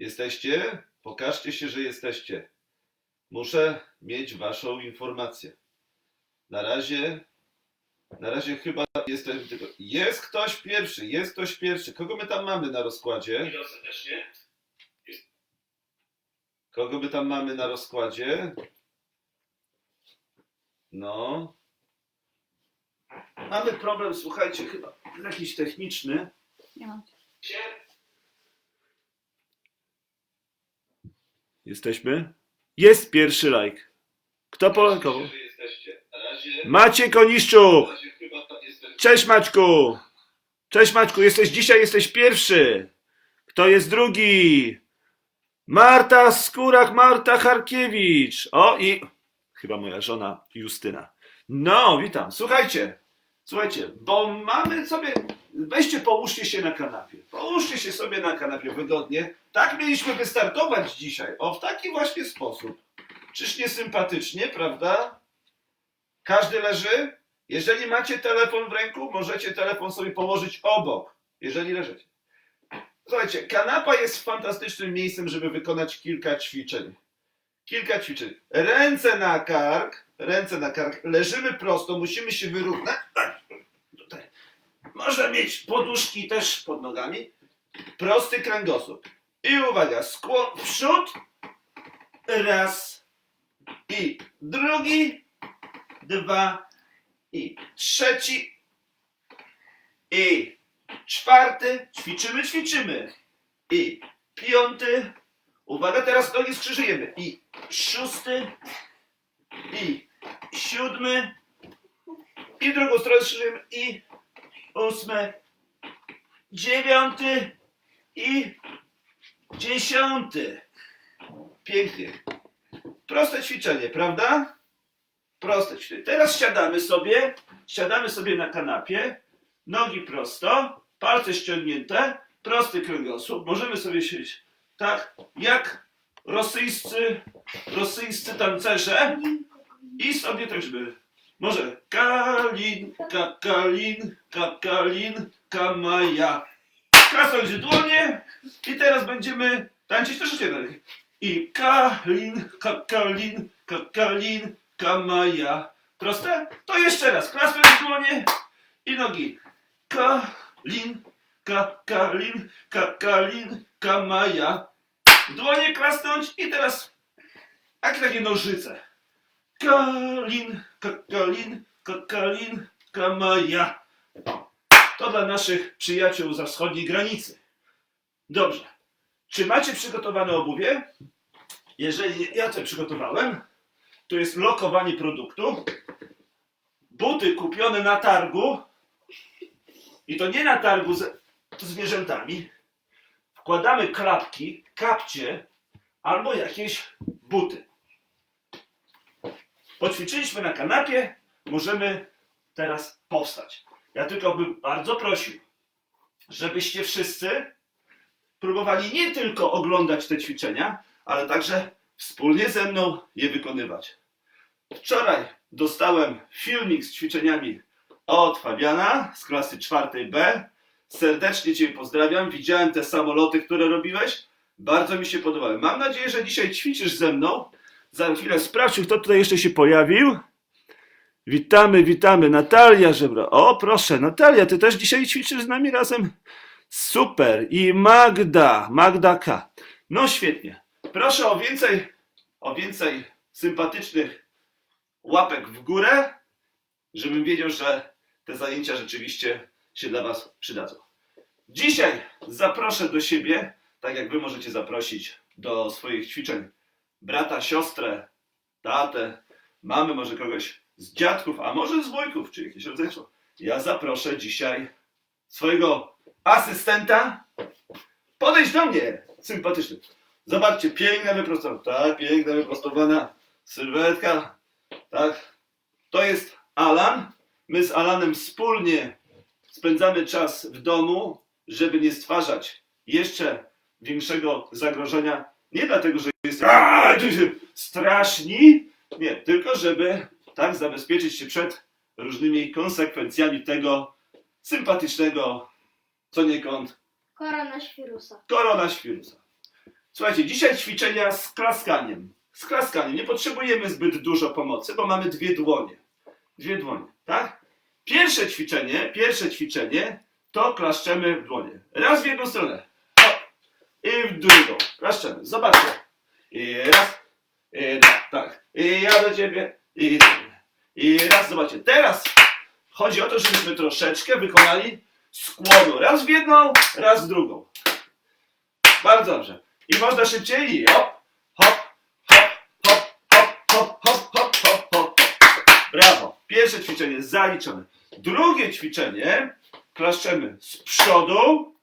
Jesteście? Pokażcie się, że jesteście. Muszę mieć waszą informację. Na razie, na razie chyba jestem tylko... Jest ktoś pierwszy, jest ktoś pierwszy. Kogo my tam mamy na rozkładzie? Kogo my tam mamy na rozkładzie? No. Mamy problem, słuchajcie, chyba jakiś techniczny. Nie mam. Jesteśmy? Jest pierwszy like. Kto razie, Maciek Oniszczuk! Cześć Maćku! Cześć Maćku, jesteś dzisiaj, jesteś pierwszy! Kto jest drugi? Marta Skórak, Marta Charkiewicz! O i chyba moja żona Justyna. No, witam. Słuchajcie, słuchajcie, bo mamy sobie, weźcie połóżcie się na kanapie. Połóżcie się sobie na kanapie wygodnie. Tak mieliśmy wystartować dzisiaj, o w taki właśnie sposób. Czyż nie sympatycznie, prawda? Każdy leży? Jeżeli macie telefon w ręku, możecie telefon sobie położyć obok, jeżeli leżycie. Słuchajcie, kanapa jest fantastycznym miejscem, żeby wykonać kilka ćwiczeń. Kilka ćwiczeń. Ręce na kark, ręce na kark, leżymy prosto, musimy się wyrównać. Tak. Można mieć poduszki też pod nogami. Prosty kręgosłup. I uwaga, skłon w przód. Raz. I drugi. Dwa. I trzeci. I czwarty. Ćwiczymy, ćwiczymy. I piąty. Uwaga, teraz nogi skrzyżujemy. I szósty. I siódmy. I drugą stronę skrzyżujemy. I ósmy. Dziewiąty. I dziesiąty. Pięknie. Proste ćwiczenie, prawda? Proste ćwiczenie. Teraz siadamy sobie, siadamy sobie na kanapie, nogi prosto, palce ściągnięte, prosty kręgosłup. Możemy sobie siedzieć tak, jak rosyjscy, rosyjscy tancerze i sobie tak, żeby może Kalin, ka, Kalin, ka, Kalin, Kamaja. Kasnąć w dłonie i teraz będziemy tańczyć troszeczkę dalej. I Kalin, ka, Kalin, ka, Kalin, Kamaja. Proste? To jeszcze raz. Klasmy w dłonie i nogi. Kalin, ka, Kalin, ka, Kalin, Kamaja. Dłonie klasnąć i teraz jak takie nożyce. Kalin, kakalin, kakalin, kamaja. To dla naszych przyjaciół za wschodniej granicy. Dobrze. Czy macie przygotowane obuwie? Jeżeli ja to przygotowałem, to jest lokowanie produktu. Buty kupione na targu. I to nie na targu z zwierzętami. Wkładamy klapki, kapcie albo jakieś buty. Poćwiczyliśmy na kanapie, możemy teraz powstać. Ja tylko bym bardzo prosił, żebyście wszyscy próbowali nie tylko oglądać te ćwiczenia, ale także wspólnie ze mną je wykonywać. Wczoraj dostałem filmik z ćwiczeniami od Fabiana z klasy 4B. Serdecznie Cię pozdrawiam. Widziałem te samoloty, które robiłeś. Bardzo mi się podobały. Mam nadzieję, że dzisiaj ćwiczysz ze mną. Za chwilę sprawdź, kto tutaj jeszcze się pojawił. Witamy, witamy. Natalia Żebro. O, proszę, Natalia, ty też dzisiaj ćwiczysz z nami razem? Super. I Magda, Magda K. No świetnie. Proszę o więcej, o więcej sympatycznych łapek w górę, żebym wiedział, że te zajęcia rzeczywiście się dla Was przydadzą. Dzisiaj zaproszę do siebie, tak jak Wy możecie zaprosić do swoich ćwiczeń brata, siostrę, tatę, mamy, może kogoś z dziadków, a może z wujków, czy jakieś rodzeństwo. Ja zaproszę dzisiaj swojego asystenta. Podejdź do mnie, sympatyczny. Zobaczcie, piękna wyprostowana, tak, piękna wyprostowana sylwetka, tak. To jest Alan. My z Alanem wspólnie spędzamy czas w domu, żeby nie stwarzać jeszcze większego zagrożenia. Nie dlatego, że straszni, nie, tylko żeby tak zabezpieczyć się przed różnymi konsekwencjami tego sympatycznego, co niekąd Koronawirusa. koronawirusa. Słuchajcie, dzisiaj ćwiczenia z klaskaniem. Z klaskaniem. Nie potrzebujemy zbyt dużo pomocy, bo mamy dwie dłonie. Dwie dłonie, tak? Pierwsze ćwiczenie, pierwsze ćwiczenie to klaszczemy w dłonie. Raz w jedną stronę. Hop. I w drugą. Klaszczemy. Zobaczcie. I raz. I dwa. Tak. I ja do ciebie. I. I raz. Zobaczcie. Teraz chodzi o to, żebyśmy troszeczkę wykonali skłonu. Raz w jedną, raz w drugą. Bardzo dobrze. I można szybciej. I hop, hop, hop, hop, hop, hop, hop, hop, hop, hop. Brawo. Pierwsze ćwiczenie zaliczone. Drugie ćwiczenie klaszczemy z przodu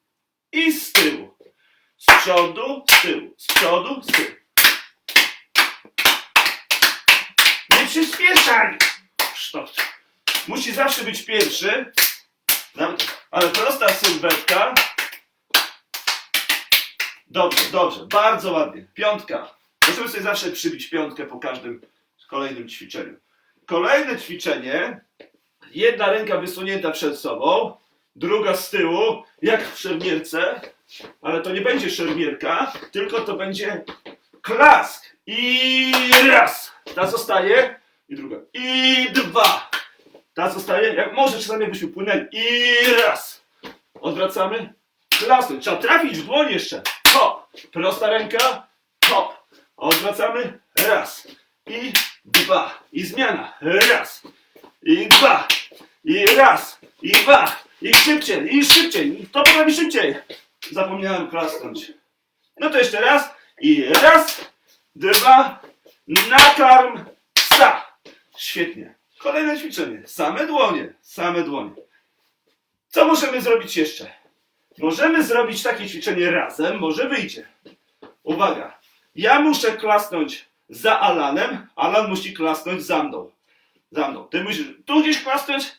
i z tyłu. Z przodu, z tyłu. Z przodu, z tyłu. Nie przyspieszaj! Sztos. Musi zawsze być pierwszy. Ale prosta sylwetka. Dobrze, dobrze. Bardzo ładnie. Piątka. Możemy sobie zawsze przybić piątkę po każdym kolejnym ćwiczeniu. Kolejne ćwiczenie. Jedna ręka wysunięta przed sobą, druga z tyłu, jak w szermierce, ale to nie będzie szermierka, tylko to będzie klask. I raz. Ta zostaje. I druga. I dwa. Ta zostaje. Jak może czasami jakbyśmy płynęli. I raz. Odwracamy. Klasnąć. Trzeba trafić w dłoń jeszcze. Hop. Prosta ręka. Hop. Odwracamy. Raz. I dwa. I zmiana. Raz. I dwa. I raz. I dwa. I szybciej. I szybciej. I to potrafi szybciej. Zapomniałem klasnąć. No to jeszcze raz. I raz. Dwa. Nakarm. Sta. Świetnie. Kolejne ćwiczenie. Same dłonie. Same dłonie. Co możemy zrobić jeszcze? Możemy zrobić takie ćwiczenie razem, może wyjdzie. Uwaga. Ja muszę klasnąć za Alanem, Alan musi klasnąć za mną. Za mną. Ty musisz tu gdzieś klasnąć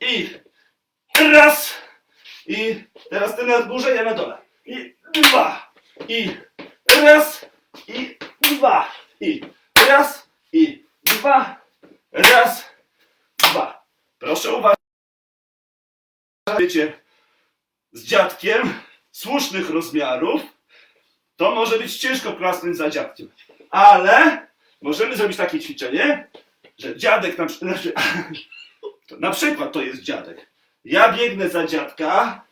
i raz. I teraz ty na górze, ja na dole. I dwa. I raz. I dwa. I raz. I dwa. Raz. Dwa. Proszę uważać. Wiecie, z dziadkiem słusznych rozmiarów, to może być ciężko klasnąć za dziadkiem. Ale możemy zrobić takie ćwiczenie, że dziadek na, znaczy, na przykład to jest dziadek. Ja biegnę za dziadka,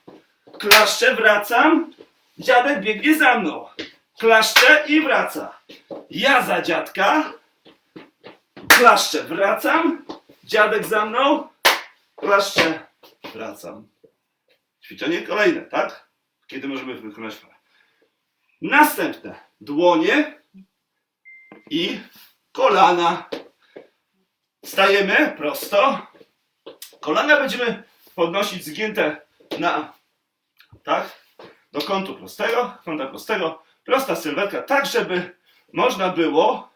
klaszczę, wracam, dziadek biegnie za mną. Klaszczę i wraca. Ja za dziadka, klaszczę, wracam, dziadek za mną, klaszczę, wracam. Ćwiczenie kolejne, tak? Kiedy możemy wykonać parę. Następne. Dłonie i kolana. Stajemy prosto. Kolana będziemy podnosić zgięte na, tak? Do kątu prostego, kąta prostego. Prosta sylwetka, tak żeby można było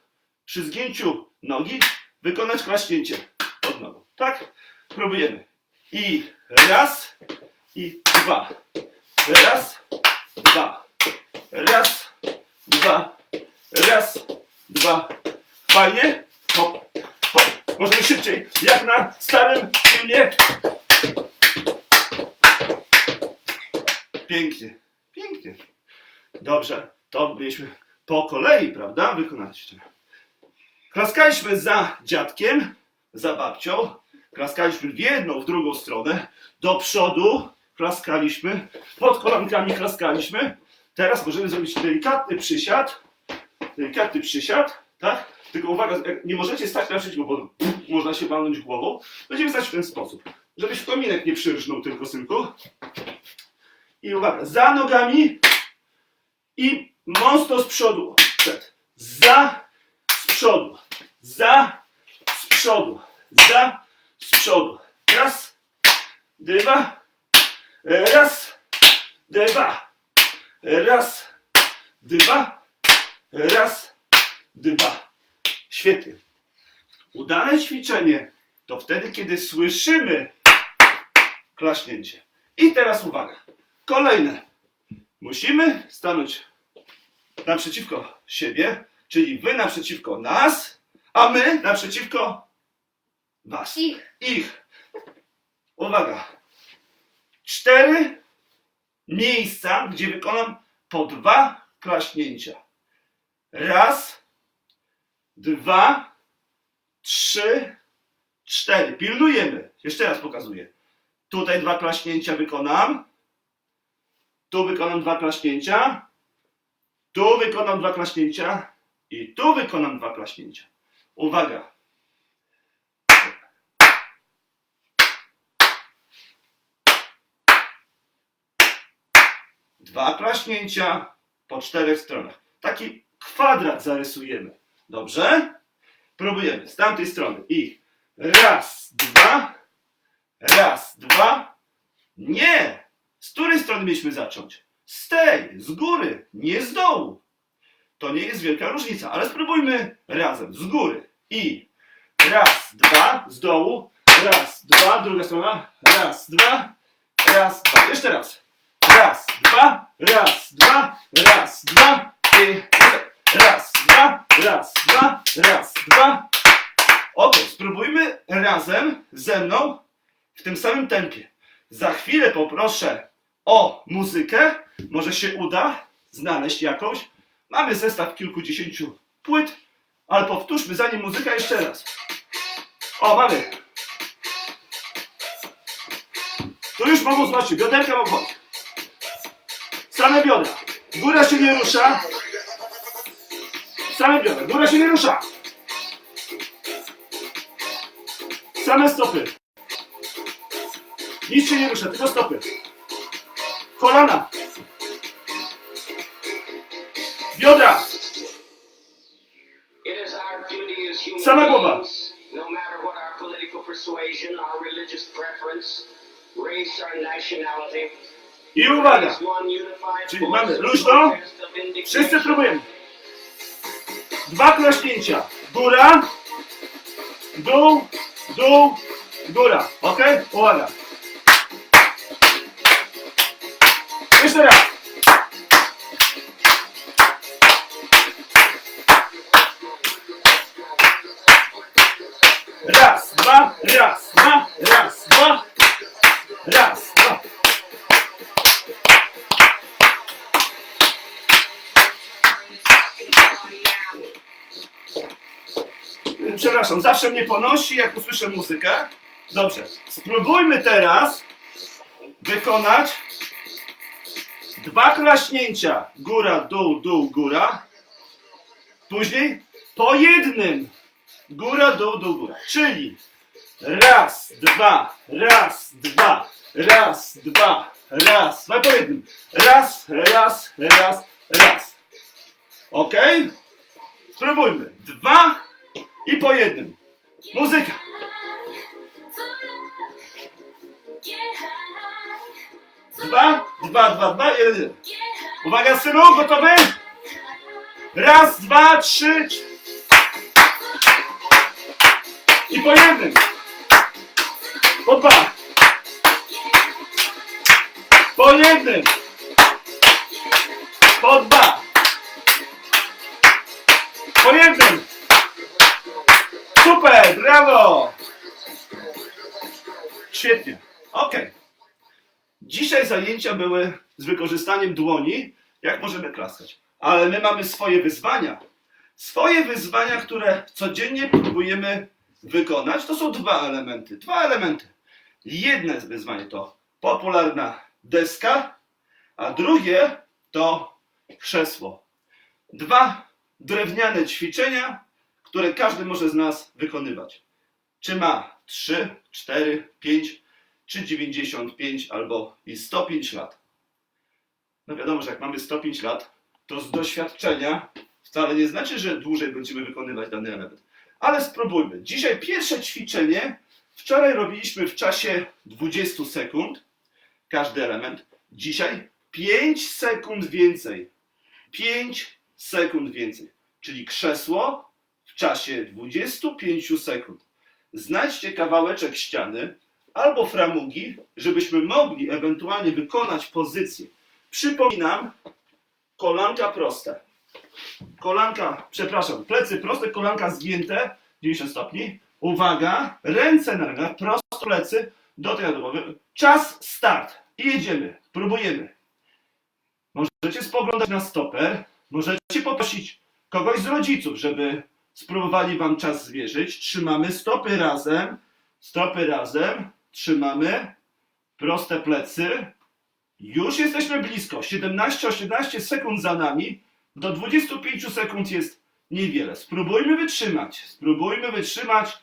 przy zgięciu nogi wykonać klaśnięcie pod nogą. Tak? Próbujemy. I raz, i dwa. Raz, dwa. Raz, dwa. Raz, dwa. Fajnie? Hop, hop. Możemy szybciej, jak na starym filmie. Pięknie, pięknie. Dobrze, to mieliśmy po kolei, prawda? Wykonać. Klaskaliśmy za dziadkiem, za babcią. Klaskaliśmy w jedną, w drugą stronę. Do przodu klaskaliśmy. Pod kolankami klaskaliśmy. Teraz możemy zrobić delikatny przysiad. Delikatny przysiad, tak? Tylko uwaga, nie możecie stać na przeciwko, bo można się walnąć głową. Będziemy stać w ten sposób. Żebyś w kominek nie przyrżnął tylko, synku. I uwaga, za nogami i mocno z przodu. Przed. Za, z przodu. Za, z przodu. Za, z przodu. Raz, dwa, raz, dwa, raz, dwa, raz, dwa. Świetnie. Udane ćwiczenie to wtedy, kiedy słyszymy klaśnięcie. I teraz uwaga. Kolejne. Musimy stanąć naprzeciwko siebie, czyli wy naprzeciwko nas, a my naprzeciwko was. Ich. Ich. Uwaga. Cztery miejsca, gdzie wykonam po dwa klaśnięcia. Raz, dwa, trzy, cztery. Pilnujemy. Jeszcze raz pokazuję. Tutaj dwa klaśnięcia wykonam. Tu wykonam dwa klaśnięcia. Tu wykonam dwa klaśnięcia. I tu wykonam dwa klaśnięcia. Uwaga. Dwa klaśnięcia po czterech stronach. Taki kwadrat zarysujemy. Dobrze? Próbujemy z tamtej strony. I raz, dwa, raz, dwa. Nie! Z której strony mieliśmy zacząć? Z tej, z góry, nie z dołu. To nie jest wielka różnica, ale spróbujmy razem, z góry. I raz, dwa, z dołu, raz, dwa, druga strona, raz, dwa, raz, dwa. Jeszcze raz. Raz, dwa, raz, dwa, raz, dwa, i raz, dwa, raz, dwa, raz, dwa. Ok, spróbujmy razem ze mną w tym samym tempie. Za chwilę poproszę o muzykę. Może się uda znaleźć jakąś. Mamy zestaw kilkudziesięciu płyt, ale powtórzmy zanim muzyka jeszcze raz. O, mamy. Tu już mogą zobaczyć, bioderka mogą chodzić. Same biodra. Góra się nie rusza. Same biodra. Góra się nie rusza. Same stopy. Nic się nie rusza, tylko stopy. Kolana. Biodra. Sama głowa. no matter what our political persuasion, our religious preference, race, or nationality, I uwaga. Czyli mamy luźno. Wszyscy próbujemy. Dwa klaśnięcia. Góra. Dół. Dół. Góra. Ok? Uwaga. Jeszcze raz. Raz, dwa, raz, dwa, raz, dwa, raz, dwa. Przepraszam, zawsze mnie ponosi, jak usłyszę muzykę. Dobrze, spróbujmy teraz wykonać dwa klaśnięcia. Góra, dół, dół, góra. Później po jednym. Góra, dół, dół, góra. Czyli raz, dwa, raz, dwa, raz, dwa, raz, dwa po jednym. Raz, raz, raz, raz. Ok? Spróbujmy. Dwa i po jednym. Muzyka. Dwa, dwa, dwa, dwa, jeden, jeden. Uwaga, synu, gotowy? Raz, dwa, trzy. I po jednym. Po dwa. Po jednym. Po dwa. Po jednym. Super, brawo! Świetnie. Ok. Dzisiaj zajęcia były z wykorzystaniem dłoni, jak możemy klaskać. Ale my mamy swoje wyzwania. Swoje wyzwania, które codziennie próbujemy wykonać, to są dwa elementy. Dwa elementy. Jedne z wyzwań to popularna deska, a drugie to krzesło. Dwa drewniane ćwiczenia, które każdy może z nas wykonywać. Czy ma 3, 4, 5, czy 95 albo i 105 lat. No wiadomo, że jak mamy 105 lat, to z doświadczenia wcale nie znaczy, że dłużej będziemy wykonywać dany element. Ale spróbujmy. Dzisiaj pierwsze ćwiczenie. Wczoraj robiliśmy w czasie 20 sekund każdy element. Dzisiaj 5 sekund więcej. 5 sekund więcej. Czyli krzesło w czasie 25 sekund. Znajdźcie kawałeczek ściany albo framugi, żebyśmy mogli ewentualnie wykonać pozycję. Przypominam, kolanka proste. Kolanka, przepraszam, plecy proste, kolanka zgięte, 90 stopni. Uwaga, ręce na rękach, prosto plecy, do tej głowy. Czas, start. I jedziemy, próbujemy. Możecie spoglądać na stoper, Możecie poprosić kogoś z rodziców, żeby spróbowali wam czas zwierzyć. Trzymamy stopy razem, stopy razem, trzymamy, proste plecy. Już jesteśmy blisko. 17-18 sekund za nami. Do 25 sekund jest niewiele. Spróbujmy wytrzymać. Spróbujmy wytrzymać.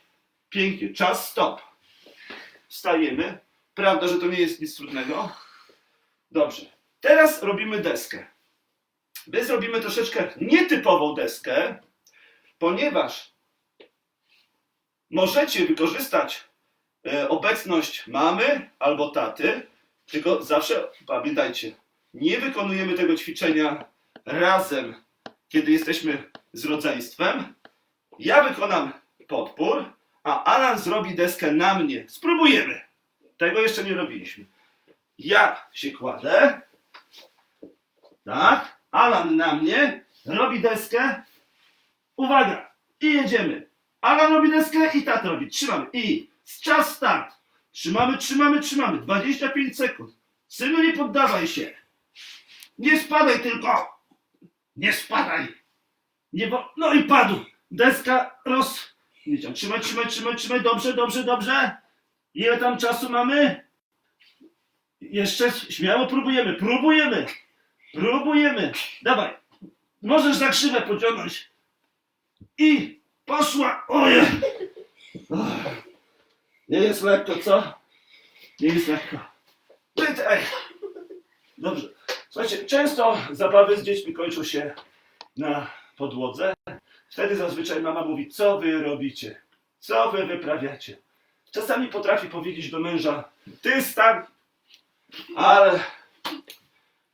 Pięknie. Czas stop. Wstajemy. Prawda, że to nie jest nic trudnego? Dobrze. Teraz robimy deskę. My zrobimy troszeczkę nietypową deskę, ponieważ możecie wykorzystać obecność mamy albo taty, tylko zawsze pamiętajcie, nie wykonujemy tego ćwiczenia razem, kiedy jesteśmy z rodzeństwem. Ja wykonam podpór, a Alan zrobi deskę na mnie. Spróbujemy. Tego jeszcze nie robiliśmy. Ja się kładę. Tak. Alan na mnie. Robi deskę. Uwaga. I jedziemy. Alan robi deskę i tata robi. Trzymamy. I czas start. Trzymamy, trzymamy, trzymamy. 25 sekund. Synu, nie poddawaj się. Nie spadaj tylko. Nie spadaj. Nie bo... No i padł. Deska roz... Trzymaj, trzymaj, trzymaj, trzymaj. Dobrze, dobrze, dobrze. Ile tam czasu mamy? Jeszcze śmiało próbujemy, próbujemy. Próbujemy. Dawaj. Możesz za krzywę pociągnąć. I poszła. Ojej. Ach. Nie jest lekko, co? Nie jest lekko. Pytaj. Dobrze. Słuchajcie, często zabawy z dziećmi kończą się na podłodze. Wtedy zazwyczaj mama mówi, co wy robicie? Co wy wyprawiacie? Czasami potrafi powiedzieć do męża, ty stan, ale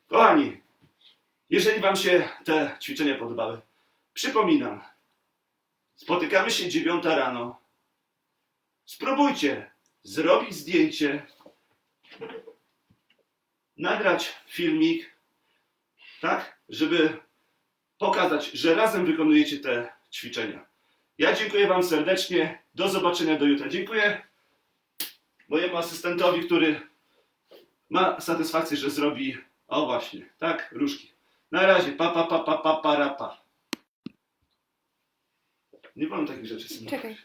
kochani, jeżeli wam się te ćwiczenia podobały, przypominam, spotykamy się dziewiąta rano. Spróbujcie zrobić zdjęcie, nagrać filmik, tak, żeby pokazać, że razem wykonujecie te ćwiczenia. Ja dziękuję Wam serdecznie. Do zobaczenia do jutra. Dziękuję mojemu asystentowi, który ma satysfakcję, że zrobi. O właśnie, tak, różki. Na razie, pa, pa, pa, pa, pa, pa. Nie wolno takich rzeczy. Czekaj.